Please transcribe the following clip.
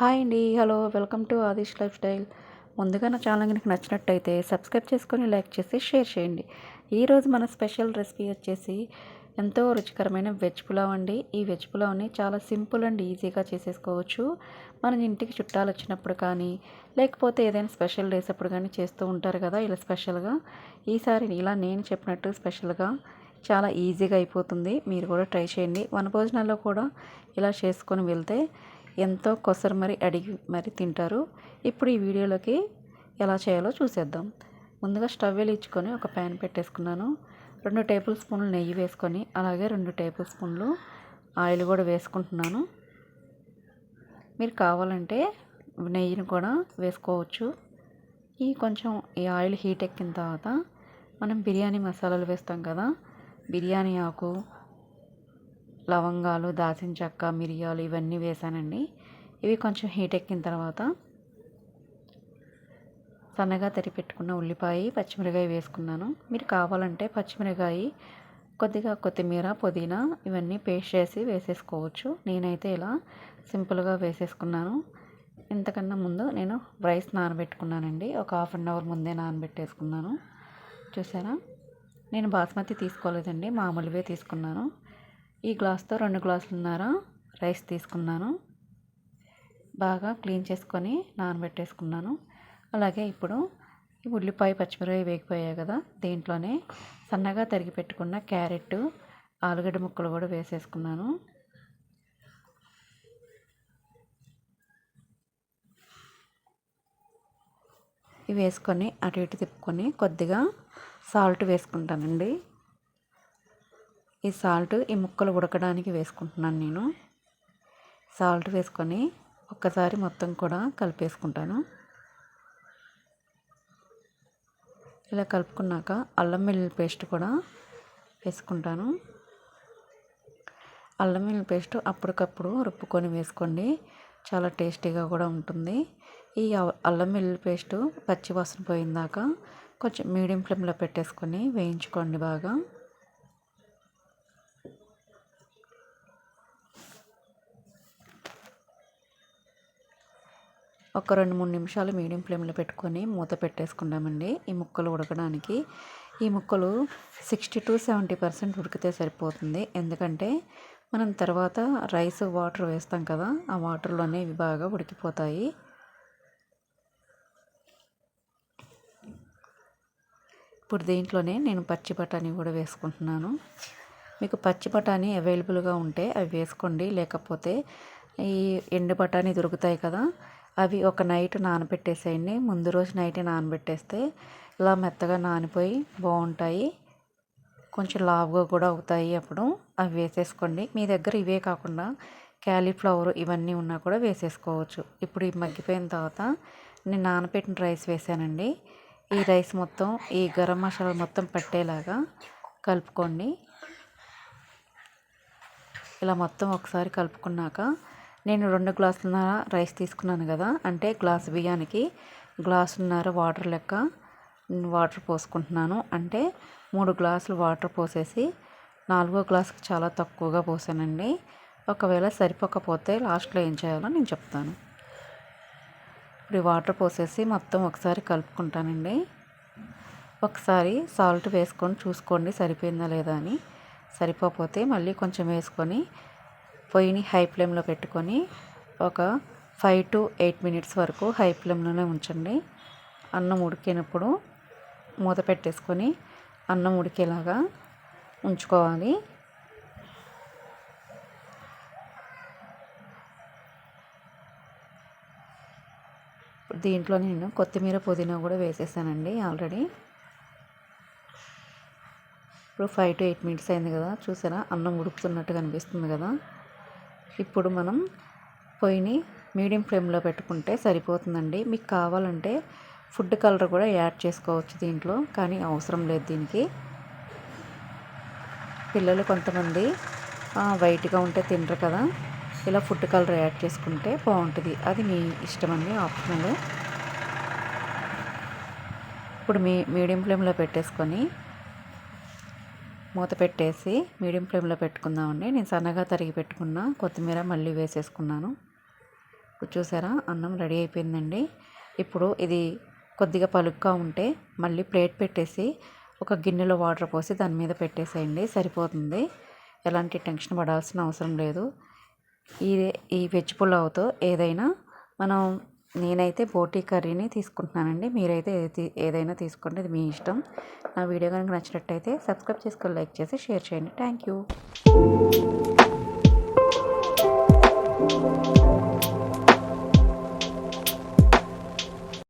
Hi అండి. Hello welcome to Aadish lifestyle. ముందుగా నా ఛానల్ కనుక నచ్చినట్టయితే సబ్స్క్రైబ్ చేసుకొని లైక్ చేసి షేర్ చేయండి. ఈరోజు మన స్పెషల్ రెసిపీ వచ్చేసి ఎంతో రుచికరమైన వెజ్ పులావ్ అండి. ఈ వెజ్ పులావ్ని చాలా సింపుల్ అండ్ ఈజీగా చేసేసుకోవచ్చు. మన ఇంటికి చుట్టాలు వచ్చినప్పుడు కానీ లేకపోతే ఏదైనా స్పెషల్ డేస్ అప్పుడు కానీ చేస్తూ ఉంటారు కదా ఇలా స్పెషల్గా. ఈసారి ఇలా నేను చెప్పినట్టు స్పెషల్గా చాలా ఈజీగా అయిపోతుంది. మీరు కూడా ట్రై చేయండి. వన భోజనాల్లో కూడా ఇలా చేసుకొని వెళ్తే ఎంతో కొసరు మరి అడిగి మరి తింటారు. ఇప్పుడు ఈ వీడియోలోకి ఎలా చేయాలో చూసేద్దాం. ముందుగా స్టవ్ వెలిగించుకొని ఒక ప్యాన్ పెట్టేసుకున్నాను. రెండు టేబుల్ స్పూన్లు నెయ్యి వేసుకొని అలాగే రెండు టేబుల్ స్పూన్లు ఆయిల్ కూడా వేసుకుంటున్నాను. మీరు కావాలంటే నెయ్యిని కూడా వేసుకోవచ్చు. ఈ కొంచెం ఈ ఆయిల్ హీట్ ఎక్కిన తర్వాత మనం బిర్యానీ మసాలాలు వేస్తాం కదా బిర్యానీ ఆకు లవంగాలు దాచిన చెక్క మిరియాలు ఇవన్నీ వేసానండి. ఇవి కొంచెం హీట్ ఎక్కిన తర్వాత సన్నగా తరి పెట్టుకున్న ఉల్లిపాయ పచ్చిమిరకాయ వేసుకున్నాను. మీరు కావాలంటే పచ్చిమిరకాయ కొద్దిగా కొత్తిమీర పుదీనా ఇవన్నీ పేస్ట్ చేసి వేసేసుకోవచ్చు. నేనైతే ఇలా సింపుల్గా వేసేసుకున్నాను. ఇంతకన్నా ముందు నేను రైస్ నానబెట్టుకున్నానండి. ఒక హాఫ్ అన్ అవర్ ముందే నానబెట్టేసుకున్నాను. చూసారా? నేను బాస్మతి తీసుకోలేదండి మామూలువే తీసుకున్నాను. ఈ గ్లాస్తో రెండు గ్లాసులున్నర రైస్ తీసుకున్నాను. బాగా క్లీన్ చేసుకొని నానబెట్టేసుకున్నాను. అలాగే ఇప్పుడు ఈ ఉల్లిపాయ పచ్చిమిరపకాయ వేగిపోయాయి కదా దీంట్లోనే సన్నగా తరిగి పెట్టుకున్న క్యారెట్ ఆలుగడ్డ ముక్కలు కూడా వేసేసుకున్నాను. ఇవి వేసుకొని అటు ఇటు తిప్పుకొని కొద్దిగా సాల్ట్ వేసుకుంటానండి. ఈ సాల్ట్ ఈ ముక్కలు ఉడకడానికి వేసుకుంటున్నాను నేను. సాల్ట్ వేసుకొని ఒక్కసారి మొత్తం కూడా కలిపేసుకుంటాను. ఇలా కలుపుకున్నాక అల్లం వెల్లుల్లి పేస్ట్ కూడా వేసుకుంటాను. అల్లం వెల్లుల్లి పేస్ట్ అప్పటికప్పుడు రుప్పుకొని వేసుకోండి. చాలా టేస్టీగా కూడా ఉంటుంది. ఈ అల్లం వెల్లుల్లి పేస్ట్ పచ్చివాసన పోయిందాక కొంచెం మీడియం ఫ్లేమ్లో పెట్టేసుకొని వేయించుకోండి బాగా. ఒక రెండు మూడు నిమిషాలు మీడియం ఫ్లేమ్లో పెట్టుకొని మూత పెట్టేసుకున్నామండి. ఈ ముక్కలు ఉడకడానికి. ఈ ముక్కలు సిక్స్టీ టు సెవెంటీ పర్సెంట్ ఉడికితే సరిపోతుంది. ఎందుకంటే మనం తర్వాత రైస్ వాటర్ వేస్తాం కదా ఆ వాటర్లోనే ఇవి బాగా ఉడికిపోతాయి. ఇప్పుడు దీంట్లోనే నేను పచ్చి బఠానీ కూడా వేసుకుంటున్నాను. మీకు పచ్చి బఠానీ అవైలబుల్గా ఉంటే అవి వేసుకోండి. లేకపోతే ఈ ఎండు బఠానీ దొరుకుతాయి కదా అవి ఒక నైట్ నానబెట్టేసేయండి. ముందు రోజు నైట్ నానబెట్టేస్తే ఇలా మెత్తగా నానిపోయి బాగుంటాయి. కొంచెం లావుగా కూడా అవుతాయి అప్పుడు. అవి వేసేసుకోండి. మీ దగ్గర ఇవే కాకుండా క్యాలీఫ్లవర్ ఇవన్నీ ఉన్నా కూడా వేసేసుకోవచ్చు. ఇప్పుడు ఇవి మగ్గిపోయిన తర్వాత నేను నానబెట్టిన రైస్ వేసానండి. ఈ రైస్ మొత్తం ఈ గరం మసాలా మొత్తం పట్టేలాగా కలుపుకోండి. ఇలా మొత్తం ఒకసారి కలుపుకున్నాక నేను రెండు గ్లాసులున్నర రైస్ తీసుకున్నాను కదా. అంటే గ్లాస్ బియ్యానికి గ్లాసున్నర వాటర్ లెక్క వాటర్ పోసుకుంటున్నాను. అంటే మూడు గ్లాసులు వాటర్ పోసేసి నాలుగో గ్లాసుకి చాలా తక్కువగా పోసానండి. ఒకవేళ సరిపోకపోతే లాస్ట్లో ఏం చేయాలో నేను చెప్తాను. ఇప్పుడు వాటర్ పోసేసి మొత్తం ఒకసారి కలుపుకుంటానండి. ఒకసారి సాల్ట్ వేసుకొని చూసుకోండి సరిపోయిందా లేదా అని. సరిపోతే మళ్ళీ కొంచెం వేసుకొని పొయ్యిని హై ఫ్లేమ్లో పెట్టుకొని ఒక ఫైవ్ టు ఎయిట్ మినిట్స్ వరకు హై ఫ్లేమ్లోనే ఉంచండి. అన్నం ఉడికినప్పుడు మూత పెట్టేసుకొని అన్నం ఉడికేలాగా ఉంచుకోవాలి. దీంట్లో నేను కొత్తిమీర పుదీనా కూడా వేసేసానండి ఆల్రెడీ. ఇప్పుడు ఫైవ్ టు ఎయిట్ మినిట్స్ అయింది కదా చూసారా? అన్నం ఉడుకుతున్నట్టు కనిపిస్తుంది కదా? ఇప్పుడు మనం పొయ్యిని మీడియం ఫ్లేమ్లో పెట్టుకుంటే సరిపోతుందండి. మీకు కావాలంటే ఫుడ్ కలర్ కూడా యాడ్ చేసుకోవచ్చు దీంట్లో కానీ అవసరం లేదు దీనికి. పిల్లలు కొంతమంది వైట్గా ఉంటే తినరు కదా. ఇలా ఫుడ్ కలర్ యాడ్ చేసుకుంటే బాగుంటుంది. అది మీ ఇష్టం అండి ఆప్షనల్. ఇప్పుడు మీ మీడియం ఫ్లేమ్లో పెట్టేసుకొని మూత పెట్టేసి మీడియం ఫ్లేమ్లో పెట్టుకుందామండి. నేను సన్నగా తరిగి పెట్టుకున్న కొత్తిమీర మళ్ళీ వేసేసుకున్నాను. చూసారా అన్నం రెడీ అయిపోయిందండి. ఇప్పుడు ఇది కొద్దిగా పలుగ్గా ఉంటే మళ్ళీ ప్లేట్ పెట్టేసి ఒక గిన్నెలో వాటర్ పోసి దాని మీద పెట్టేసేయండి. సరిపోతుంది. ఎలాంటి టెన్షన్ పడాల్సిన అవసరం లేదు. ఈ ఈ వెజ్ పులావ్తో ఏదైనా మనం నేనైతే బోటీ కర్రీని తీసుకుంటున్నానండి. మీరైతే ఏదైనా తీసుకోండి అది మీ ఇష్టం. నా వీడియో కనుక నచ్చినట్టయితే సబ్స్క్రైబ్ చేసుకొని లైక్ చేసి షేర్ చేయండి. Thank you